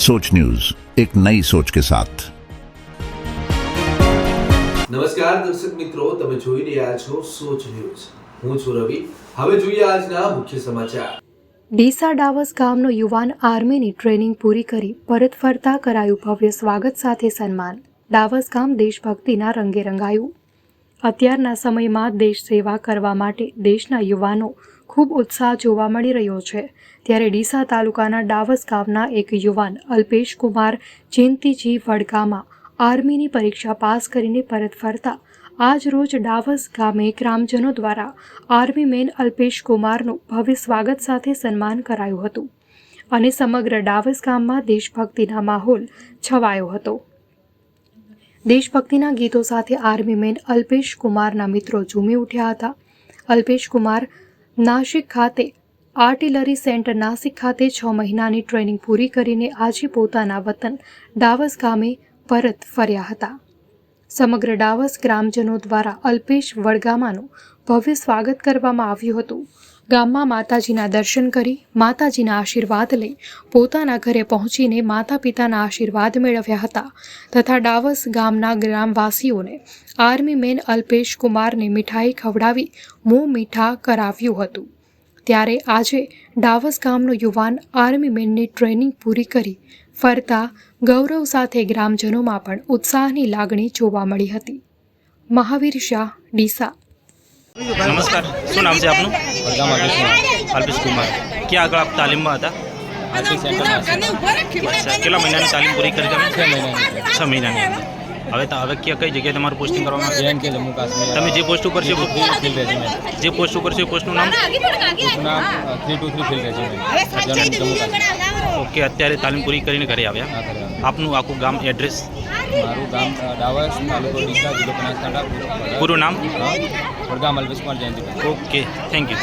सोच न्यूज एक नई सोच के साथ નમસ્કાર દર્શક મિત્રો તમે જોઈ રહ્યા છો સોચ ન્યૂઝ હું છું રવિ હવે જોઈએ આજના મુખ્ય સમાચાર ડીસા ડાવસ ગામનો યુવાન આર્મીની ટ્રેનિંગ પૂરી કરી પરત ફરતા કરાયું ભવ્ય સ્વાગત સાથે સન્માન ડાવસ ગામ દેશભક્તિના રંગે રંગાયું અત્યારના સમયમાં દેશ સેવા કરવા માટે દેશના યુવાનો ખૂબ ઉત્સાહ જોવા મળી રહ્યો છે. ત્યારે ડીસા તાલુકાના ડાવસ ગામના એક યુવાન અલ્પેશ કુમાર ચિંતીજી વડગામાં આર્મીની પરીક્ષા પાસ કરીને પરત ફરતા આજ રોજ ડાવસ ગામે ગ્રામજનો દ્વારા આર્મી મેન અલ્પેશ કુમારનું ભવ્ય સ્વાગત સાથે સન્માન કરાયું હતું અને સમગ્ર ડાવસ ગામમાં દેશભક્તિના માહોલ છવાયો હતો. દેશભક્તિના ગીતો સાથે આર્મી મેન અલ્પેશ કુમારના મિત્રો ઝૂમી ઉઠ્યા હતા. અલ્પેશ કુમાર નાસિક ખાતે આર્ટિલરી સેન્ટર નાસિક ખાતે છ મહિનાની ટ્રેનિંગ પૂરી કરીને આજે પોતાના વતન ડાવસ ગામે પરત ફર્યા હતા. સમગ્ર ડાવસ ગ્રામજનો દ્વારા અલ્પેશ વડગામાનું ભવ્ય સ્વાગત કરવામાં આવ્યું હતું. ગામમાં માતાજીના દર્શન કરી, માતાજીના આશીર્વાદ લઈ પોતાના ઘરે પહોંચીને માતા પિતાના આશીર્વાદ મેળવ્યા હતા તથા ડાવસ ગામના ગ્રામવાસીઓને આર્મી મેન અલ્પેશ કુમારને મીઠાઈ ખવડાવી મોં મીઠા કરાવ્યું હતું. ત્યારે આજે ડાવસ ગામનો યુવાન આર્મી મેનની ટ્રેનિંગ પૂરી કરી, ફરતા ગૌરવ સાથે ગ્રામજનોમાં પણ ઉત્સાહની લાગણી જોવા મળી હતી. મહાવીર શાહ, ડીસા. નમસ્કાર. શું નામ છે આપનું? વડગામ અલ્પેશ કુમાર. અલ્પેશ કુમાર. ક્યાં આગળ આપ તાલીમમાં હતા? કેટલા મહિનાની તાલીમ પૂરી કરી તમે? છ મહિનાની. છ મહિનાની. હવે ત- હવે ક્યાં કઈ જગ્યાએ તમારું પોસ્ટિંગ કરવામાં જે કે જમ્મુ કાશ્મીર. તમે જે પોસ્ટ ઉપર છે જે પોસ્ટ ઉપર છે પોસ્ટનું નામ? Three two three field regiment Jammu Jammu Kashmir. Okay અત્યારે તાલીમ પૂરી કરીને ઘરે આવ્યા. આપનું આખું ગામ એડ્રેસ? મારું ગામ ડાવસ તાલુકો ડીસા જિલ્લો બનાસકાંઠા પૂરું નામ? Vadgam Alpesh Kumar Jayantibhai okay thank you.